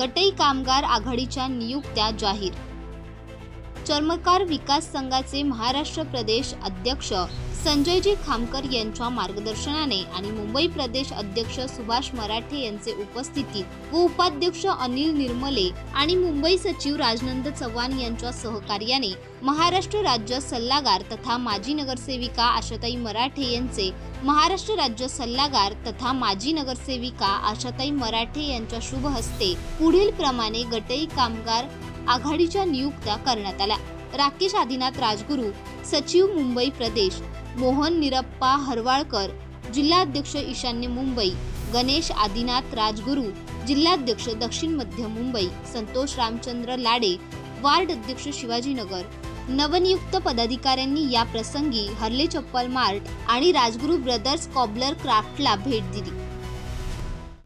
गटई कामगार आघाडीच्या नियुक्त्या जाहीर चर्मकार विकास संघाचे महाराष्ट्र प्रदेश अध्यक्ष संजयजी खामकर यांच्या मार्गदर्शनाने आणि मुंबई प्रदेश अध्यक्ष सुभाष मराठे यांचे उपस्थितीत व उपाध्यक्ष अनिल निर्मले आणि मुंबई सचिव राजनंद चव्हाण यांच्या सहकार्याने महाराष्ट्र राज्य सल्लागार तथा माजी नगरसेविका आशाताई मराठे यांचे महाराष्ट्र राज्य सल्लागार तथा माजी नगरसेविका आशाताई मराठे यांच्या शुभ हस्ते पुढील प्रमाणे गटई कामगार आघाडीच्या नियुक्त्या करण्यात आल्या. राकेश आदिनाथ राजगुरू सचिव मुंबई प्रदेश मोहन निरप्पा हरवाळकर जिल्हाध्यक्ष ईशान्य मुंबई गणेश आदिनाथ राजगुरू जिल्हाध्यक्ष दक्षिण मध्य मुंबई संतोष रामचंद्र लाडे वार्ड अध्यक्ष शिवाजीनगर. नवनियुक्त पदाधिकाऱ्यांनी या प्रसंगी हर्ले चप्पल मार्ट आणि राजगुरू ब्रदर्स कॉबलर क्राफ्टला भेट दिली.